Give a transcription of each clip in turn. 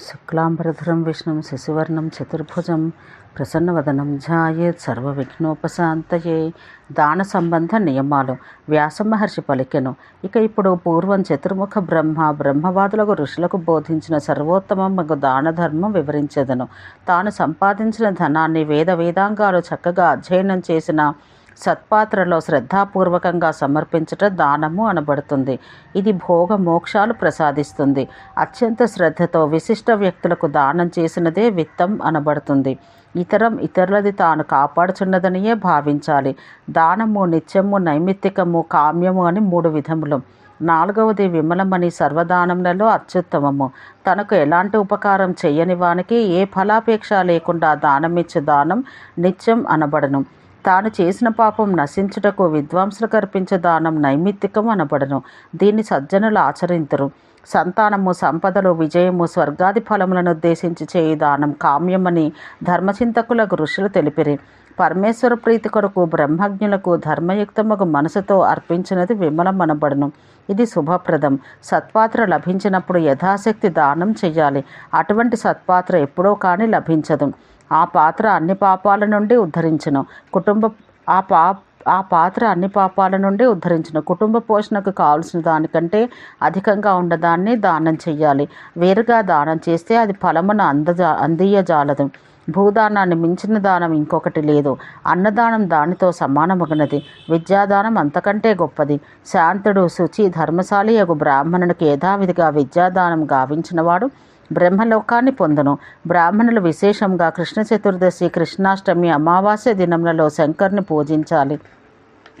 శుక్లాంబరధరం విష్ణుం శశివర్ణం చతుర్భుజం ప్రసన్నవదనం ఝాయేత్ సర్వవిఘ్నోపశాంతయే. దాన సంబంధ నియమాలు. వ్యాస మహర్షి పలికెను. ఇక ఇప్పుడు పూర్వం చతుర్ముఖ బ్రహ్మ బ్రహ్మవాదులకు ఋషులకు బోధించిన సర్వోత్తమకు దాన ధర్మం వివరించెదను. తాను సంపాదించిన ధనాన్ని వేద వేదాంగాలు చక్కగా అధ్యయనం చేసిన సత్పాత్రలో శ్రద్ధాపూర్వకంగా సమర్పించట దానము అనబడుతుంది. ఇది భోగ మోక్షాలు ప్రసాదిస్తుంది. అత్యంత శ్రద్ధతో విశిష్ట వ్యక్తులకు దానం చేసినదే విత్తం అనబడుతుంది. ఇతరం ఇతరులది తాను కాపాడుచున్నదనియే భావించాలి. దానము నిత్యము నైమిత్తికము కామ్యము అని మూడు విధములు. నాలుగవది విమలమని సర్వదానములలో అత్యుత్తమము. తనకు ఎలాంటి ఉపకారం చేయని వానికి ఏ ఫలాపేక్ష లేకుండా దానమిచ్చు దానం నిత్యం అనబడను. తాను చేసిన పాపం నశించుటకు విద్వాంసులు కల్పించే దానం నైమిత్తికం అనబడను. దీన్ని సజ్జనులు ఆచరించరు సంతానము సంపదలు విజయము స్వర్గాది ఫలములను ఉద్దేశించి చేయి దానం కామ్యమని ధర్మచింతకులకు ఋషులు తెలిపిరి. పరమేశ్వర ప్రీతి కొరకు బ్రహ్మజ్ఞులకు ధర్మయుక్తముకు మనసుతో అర్పించినది విమలం అనబడును. ఇది శుభప్రదం. సత్పాత్ర లభించినప్పుడు యథాశక్తి దానం చెయ్యాలి. అటువంటి సత్పాత్ర ఎప్పుడో కానీ లభించదు. ఆ పాత్ర అన్ని పాపాల నుండి ఉద్ధరించును. కుటుంబ ఆ పా ఆ పాత్ర అన్ని పాపాల నుండి ఉద్ధరించను. కుటుంబ పోషణకు కావలసిన దానికంటే అధికంగా ఉండదాన్ని దానం చెయ్యాలి. వేరుగా దానం చేస్తే అది ఫలమును అందజా అందియజాలదు. భూదానాన్ని మించిన దానం ఇంకొకటి లేదు. అన్నదానం దానితో సమానమగినది. విద్యాదానం అంతకంటే గొప్పది. శాంతుడు శుచి ధర్మశాలి యొక్క బ్రాహ్మణునికి యథావిధిగా విద్యాదానం గావించినవాడు బ్రహ్మలోకాన్ని పొందును. బ్రాహ్మణులు విశేషంగా కృష్ణ చతుర్దశి కృష్ణాష్టమి అమావాస్య దినములలో శంకర్ని పూజించాలి.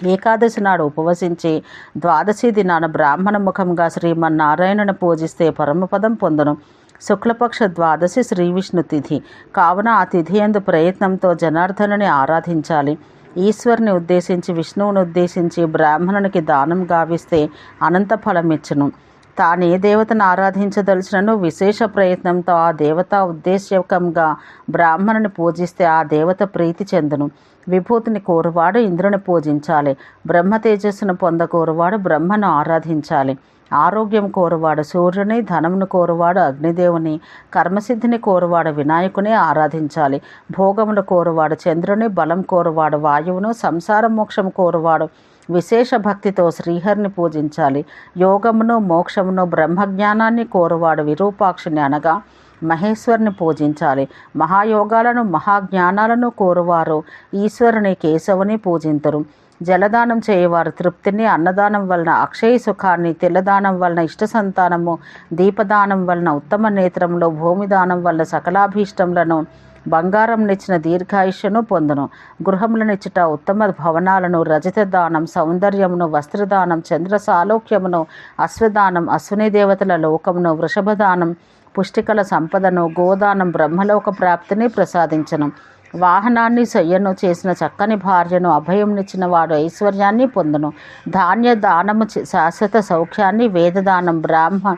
ఏకాదశి నాడు ఉపవసించి ద్వాదశి దినాన బ్రాహ్మణ ముఖంగా శ్రీమన్నారాయణను పూజిస్తే పరమపదం పొందును. శుక్లపక్ష ద్వాదశి శ్రీ విష్ణు తిథి. కావున ఆ తిథి ఎందు ప్రయత్నంతో జనార్దనుని ఆరాధించాలి. ఈశ్వరుని ఉద్దేశించి విష్ణువుని ఉద్దేశించి బ్రాహ్మణునికి దానం గావిస్తే అనంత ఫలమిచ్చును. తానే దేవతను ఆరాధించదలిచినను విశేష ప్రయత్నంతో ఆ దేవత ఉద్దేశ్యకంగా బ్రాహ్మణుని పూజిస్తే ఆ దేవత ప్రీతి చెందును. విభూతిని కోరువాడు ఇంద్రుని పూజించాలి. బ్రహ్మ తేజస్సును పొందకోరువాడు బ్రహ్మను ఆరాధించాలి. ఆరోగ్యం కోరువాడు సూర్యుని ధనమును కోరువాడు అగ్నిదేవుని కర్మసిద్ధిని కోరువాడు వినాయకుని ఆరాధించాలి. భోగమును కోరువాడు చంద్రుని బలం కోరువాడు వాయువును సంసార మోక్షం కోరువాడు విశేష భక్తితో శ్రీహరిని పూజించాలి. యోగమును మోక్షమును బ్రహ్మజ్ఞానాన్ని కోరువాడు విరూపాక్షుని అనగా మహేశ్వరుని పూజించాలి. మహాయోగాలను మహాజ్ఞానాలను కోరువారు ఈశ్వరుని కేశవుని పూజింతురు. జలదానం చేయవారు తృప్తిని అన్నదానం వలన అక్షయ సుఖాన్ని తెల్లదానం వలన ఇష్ట సంతానము దీపదానం వలన ఉత్తమ నేత్రంలో భూమిదానం వలన సకలాభీష్టములను బంగారంనిచ్చిన దీర్ఘాయుష్యను పొందును. గృహములనిచ్చుట ఉత్తమ భవనాలను రజత దానం సౌందర్యమును వస్త్రదానం చంద్ర సాలోక్యమును అశ్వదానం అశ్విని దేవతల లోకమును వృషభదానం పుష్టికల సంపదను గోదానం బ్రహ్మలోక ప్రాప్తిని ప్రసాదించను. వాహనాన్ని సొయ్యను చేసిన చక్కని భార్యను అభయంనిచ్చిన వాడు ఐశ్వర్యాన్ని పొందును. ధాన్య దానము శాశ్వత సౌఖ్యాన్ని వేదదానం బ్రాహ్మ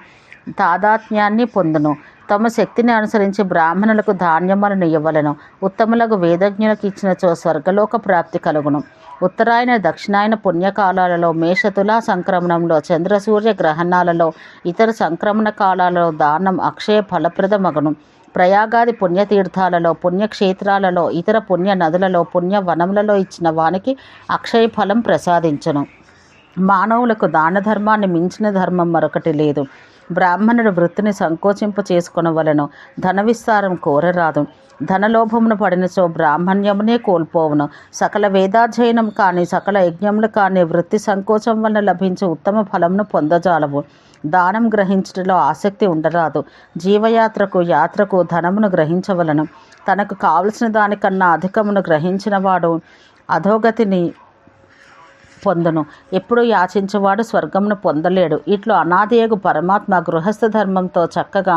తాదాత్మ్యాన్ని పొందును. తమ శక్తిని అనుసరించి బ్రాహ్మణులకు ధాన్యములను ఇవ్వలను ఉత్తములకు వేదజ్ఞులకు ఇచ్చినచో స్వర్గలోక ప్రాప్తి కలుగును. ఉత్తరాయణ దక్షిణాయన పుణ్యకాలాలలో మేషతుల సంక్రమణంలో చంద్రసూర్య గ్రహణాలలో ఇతర సంక్రమణ కాలాలలో దానం అక్షయ ఫలప్రదమగును. ప్రయాగాది పుణ్యతీర్థాలలో పుణ్యక్షేత్రాలలో ఇతర పుణ్య నదులలో పుణ్య వనములలో ఇచ్చిన వానికి అక్షయ ఫలం ప్రసాదించను. మానవులకు దాన ధర్మాన్ని మించిన ధర్మం మరొకటి లేదు. బ్రాహ్మణుడు వృత్తిని సంకోచింప చేసుకొనవలను ధన విస్తారం కోరరాదు. ధనలోభమును పడినచో బ్రాహ్మణ్యమునే కోల్పోవును. సకల వేదాధ్యయనం కానీ సకల యజ్ఞములు కానీ వృత్తి సంకోచం వలన లభించే ఉత్తమ ఫలమును పొందజాలవు. దానం గ్రహించడంలో ఆసక్తి ఉండరాదు. జీవయాత్రకు యాత్రకు ధనమును గ్రహించవలను. తనకు కావలసిన దానికన్నా అధికమును గ్రహించినవాడు అధోగతిని పొందును. ఎప్పుడు యాచించేవాడు స్వర్గమును పొందలేడు. ఇట్లు అనాదియగు పరమాత్మ గృహస్థ ధర్మంతో చక్కగా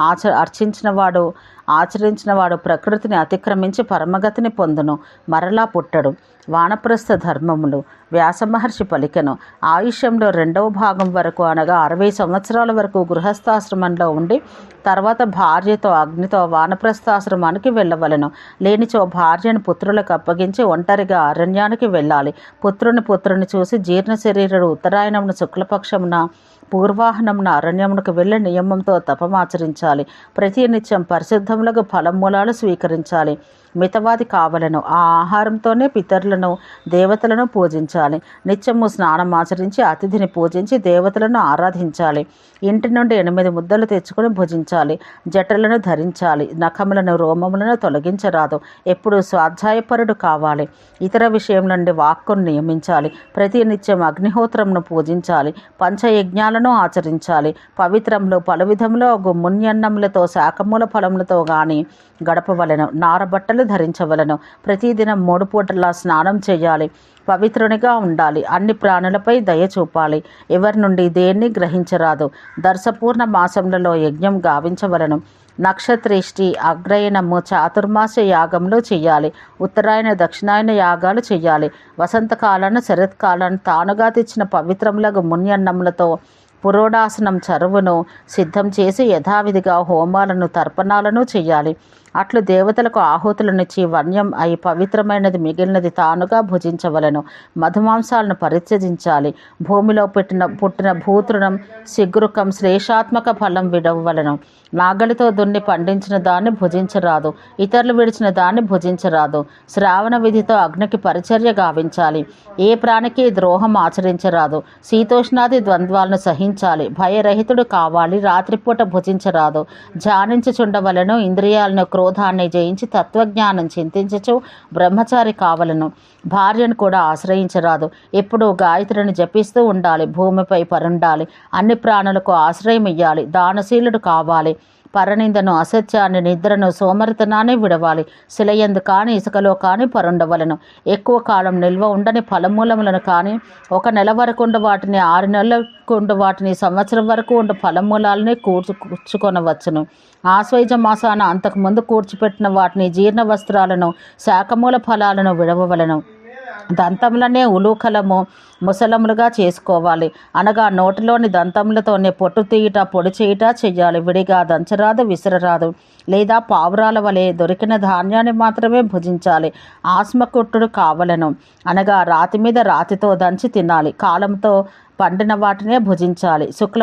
ఆచ అర్చించినవాడు ఆచరించినవాడు ప్రకృతిని అతిక్రమించి పరమగతిని పొందును. మరలా పుట్టడు. వానప్రస్థ ధర్మములు. వ్యాసమహర్షి పలికెను ఆయుష్యంలో రెండవ భాగం వరకు అనగా అరవై సంవత్సరాల వరకు గృహస్థాశ్రమంలో ఉండి తర్వాత భార్యతో అగ్నితో వానప్రస్థాశ్రమానికి వెళ్ళవలను. లేనిచో భార్యను పుత్రులకు అప్పగించి ఒంటరిగా అరణ్యానికి వెళ్ళాలి. పుత్రుని పుత్రుని చూసి జీర్ణ శరీరుడు ఉత్తరాయణమును శుక్లపక్షమున పూర్వాహనమున అరణ్యమునకు వెళ్ళి నియమంతో తపమాచరించాలి. ప్రతి నిత్యం పరిశుద్ధములకు ఫలమూలాలు స్వీకరించాలి. మితవాది కావలను. ఆ ఆహారంతోనే పితరులను దేవతలను పూజించాలి. నిత్యము స్నానం ఆచరించి అతిథిని పూజించి దేవతలను ఆరాధించాలి. ఇంటి నుండి ఎనిమిది ముద్దలు తెచ్చుకొని భుజించాలి. జటలను ధరించాలి. నఖములను రోమములను తొలగించరాదు. ఎప్పుడు స్వాధ్యాయపరుడు కావాలి. ఇతర విషయం నుండి వాక్కును నియమించాలి. ప్రతి నిత్యం అగ్నిహోత్రంను పూజించాలి. పంచయజ్ఞాలను ఆచరించాలి. పవిత్రంలో పలు విధములో గుమ్మున్యన్నములతో శాకమూల ఫలములతో కానీ గడపవలను నారబట్టలు ధరించవలను. ప్రతిదినం మూడు పూటలా స్నానం చేయాలి. పవిత్రునిగా ఉండాలి. అన్ని ప్రాణులపై దయ చూపాలి. ఎవరి నుండి దేన్ని గ్రహించరాదు? దర్శపూర్ణ మాసములలో యజ్ఞం గావించవలను. నక్షత్రేష్టి అగ్రయణము చాతుర్మాస యాగంలో చేయాలి. ఉత్తరాయణ దక్షిణాయన యాగాలు చేయాలి. వసంతకాలను శరత్కాలను తానుగా తెచ్చిన పవిత్రములకు మున్యన్నములతో పురోడాసనం చరువును సిద్ధం చేసి యథావిధిగా హోమాలను తర్పణాలను చేయాలి. అట్లు దేవతలకు ఆహుతులనిచ్చి వన్యం అయి పవిత్రమైనది మిగిలినది తానుగా భుజించవలను. మధుమాంసాలను పరిత్యజించాలి. భూమిలో పెట్టిన పుట్టిన భూతృణం సిగ్గురుకం శ్రేషాత్మక ఫలం విడవలను నాగలితో దున్ని పండించిన దాన్ని భుజించరాదు. ఇతరులు విడిచిన దాన్ని భుజించరాదు. శ్రావణ విధితో అగ్నికి పరిచర్య గావించాలి. ఏ ప్రాణికి ద్రోహం ఆచరించరాదు. శీతోష్ణాది ద్వంద్వాలను సహించాలి. భయరహితుడు కావాలి. రాత్రిపూట భుజించరాదు. ధ్యానించుచుండవలను. ఇంద్రియాలను క్రోధాన్ని జయించి తత్వజ్ఞానం చింతించచ్చు బ్రహ్మచారి కావలను. భార్యను కూడా ఆశ్రయించరాదు. ఎప్పుడూ గాయత్రిని జపిస్తూ ఉండాలి. భూమిపై పరుండాలి. అన్ని ప్రాణులకు ఆశ్రయం ఇయ్యాలి దానశీలుడు కావాలి. పరనిందను అసత్యాన్ని నిద్రను సోమరితనాన్ని విడవాలి. శిలయందు కాని ఇసుకలో కాని పరుండవలను. ఎక్కువ కాలం నిల్వ ఉండని ఫలమూలములను కానీ ఒక నెల వరకు ఉండ వాటిని ఆరు నెలలకు ఉండు వాటిని సంవత్సరం వరకు ఉండే ఫలమూలాలని కూర్చు కూర్చుకొనవచ్చును. ఆశ్వైజ మాసాన అంతకుముందు కూర్చిపెట్టిన వాటిని జీర్ణ వస్త్రాలను శాఖమూల ఫలాలను విడవవలను. దంతములనే ఉలూకలము ముసలములుగా చేసుకోవాలి. అనగా నోటిలోని దంతములతోనే పొట్టు తీయట పొడి చేయుట చెయ్యాలి. విడిగా దంచరాదు విసరరాదు. లేదా పావురాల వలె దొరికిన ధాన్యాన్ని మాత్రమే భుజించాలి. ఆస్మకుట్టుడు కావలను. అనగా రాతి మీద రాతితో దంచి తినాలి. కాలంతో పండిన వాటినే భుజించాలి. శుక్ల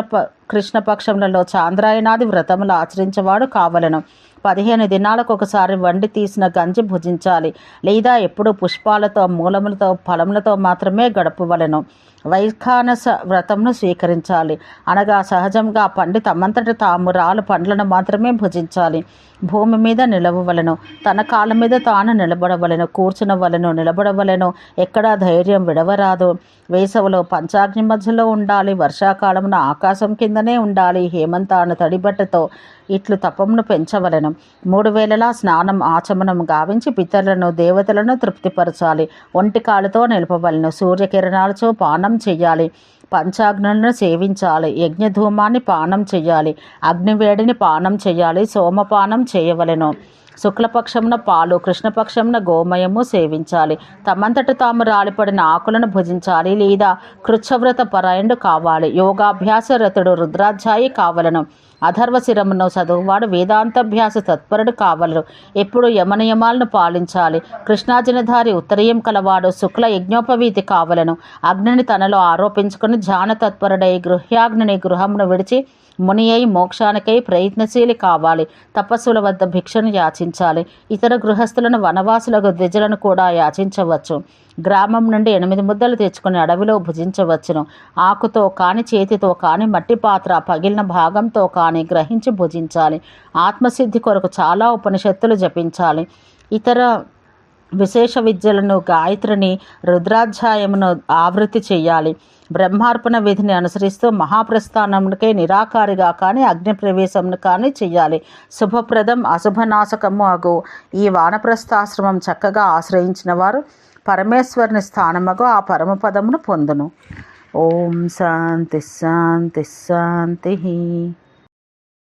కృష్ణపక్షములలో చాంద్రాయనాది వ్రతములు ఆచరించేవాడు కావలను. పదిహేను దినాలకు ఒకసారి వండి తీసిన గంజి భుజించాలి. లేదా ఎప్పుడు పుష్పాలతో మూలములతో ఫలములతో మాత్రమే గడపవలను. వైఖానస వ్రతంను స్వీకరించాలి. అనగా సహజంగా పండి తమంతట తాము రాలు పండ్లను మాత్రమే భుజించాలి. భూమి మీద నిలవవలను. తన కాళ్ళ మీద తాను నిలబడవలను. కూర్చునవలను నిలబడవలను. ఎక్కడా ధైర్యం విడవరాదు. వేసవిలో పంచాగ్ని మధ్యలో ఉండాలి. వర్షాకాలమున ఆకాశం కింద కిందనే ఉండాలి. హేమంతాను తడిబట్టతో ఇట్లు తపమును పెంచవలను. మూడు వేలలా స్నానం ఆచమనం గావించి పితరులను దేవతలను తృప్తిపరచాలి. ఒంటి కాలుతో నిలపవలను. సూర్యకిరణాలతో పానం చేయాలి పంచాగ్నులను సేవించాలి. యజ్ఞధూమాన్ని పానం చేయాలి అగ్నివేడిని పానం చేయాలి సోమపానం చేయవలెను. శుక్లపక్షమున పాలు కృష్ణపక్షమున గోమయము సేవించాలి. తమంతట తాము రాలిపడిన ఆకులను భుజించాలి లేదా కృచ్ఛవ్రత పరాయణుడు కావాలి. యోగాభ్యాస రతుడు రుద్రాధ్యాయి కావలను. అధర్వశిరమును చదువువాడు వేదాంతాభ్యాస తత్పరుడు కావలరు. ఎప్పుడు యమనియమాలను పాలించాలి. కృష్ణాజనధారి ఉత్తరీయం కలవాడు శుక్ల యజ్ఞోపవీతి కావలను. అగ్నిని తనలో ఆరోపించుకుని ధ్యాన తత్పరుడై గృహ్యాగ్నిని గృహమును విడిచి ముని అయి మోక్షానికై ప్రయత్నశీలి కావాలి. తపస్సుల వద్ద భిక్షను యాచించాలి. ఇతర గృహస్థులను వనవాసులకు ద్విజలను కూడా యాచించవచ్చు. గ్రామం నుండి ఎనిమిది ముద్దలు తెచ్చుకుని అడవిలో భుజించవచ్చును. ఆకుతో కాని చేతితో కాని మట్టి పాత్ర పగిలిన భాగంతో కాని గ్రహించి భుజించాలి. ఆత్మసిద్ధి కొరకు చాలా ఉపనిషత్తులు జపించాలి. ఇతర విశేష విద్యలను గాయత్రిని రుద్రాధ్యాయమును ఆవృత్తి చేయాలి. బ్రహ్మార్పణ విధిని అనుసరిస్తూ మహాప్రస్థానమునికే నిరాకారిగా కానీ అగ్నిప్రవేశమును కానీ చెయ్యాలి. శుభప్రదం అశుభనాశకము అగు. ఈ వానప్రస్థాశ్రమం చక్కగా ఆశ్రయించిన వారు పరమేశ్వరుని స్థానమగు ఆ పరమపదమును పొందును. ఓం శాంతి శాంతి శాంతి